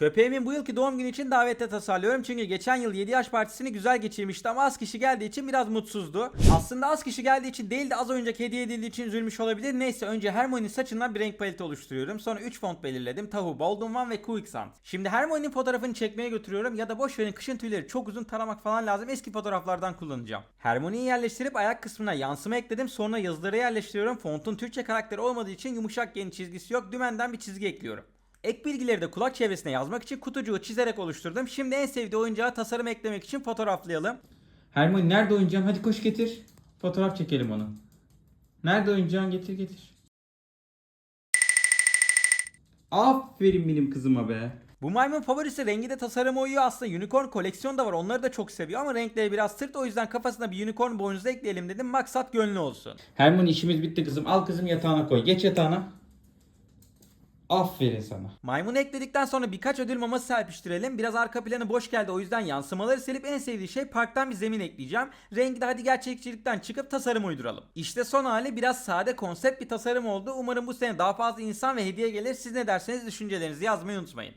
Köpeğimin bu yılki doğum günü için davette tasarlıyorum çünkü geçen yıl 7 yaş partisini güzel geçirmişti ama az kişi geldiği için biraz mutsuzdu. Aslında az kişi geldiği için değil de az oyuncak hediye edildiği için üzülmüş olabilir. Neyse önce Hermione'nin saçından bir renk paleti oluşturuyorum. Sonra 3 font belirledim. Tahu, Boldon One ve Quicksand. Şimdi Hermione'nin fotoğrafını çekmeye götürüyorum ya da boş verin kışın tüyleri çok uzun taramak falan lazım. Eski fotoğraflardan kullanacağım. Hermione'yi yerleştirip ayak kısmına yansıma ekledim. Sonra yazıları yerleştiriyorum. Fontun Türkçe karakteri olmadığı için yumuşak yeni çizgisi yok. Dümenden bir çizgi ekliyorum. Ek bilgileri de kulak çevresine yazmak için kutucuğu çizerek oluşturdum. Şimdi en sevdiği oyuncağa tasarım eklemek için fotoğraflayalım. Hermione nerede oyuncağım? Hadi koş getir. Fotoğraf çekelim onu. Nerede oyuncağın? Getir getir. Aferin benim kızıma be. Bu maymun favorisi rengi de tasarıma uyuyor aslında unicorn koleksiyon da var onları da çok seviyor ama renkleri biraz sırt o yüzden kafasına bir unicorn boynuzu ekleyelim dedim maksat gönlü olsun. Hermione işimiz bitti kızım al kızım yatağına koy geç yatağına. Aferin sana. Maymun ekledikten sonra birkaç ödül maması serpiştirelim. Biraz arka planı boş geldi o yüzden yansımaları silip en sevdiği şey parktan bir zemin ekleyeceğim. Rengi de hadi gerçekçilikten çıkıp tasarım uyduralım. İşte son hali biraz sade konsept bir tasarım oldu. Umarım bu sene daha fazla insan ve hediye gelir. Siz ne derseniz düşüncelerinizi yazmayı unutmayın.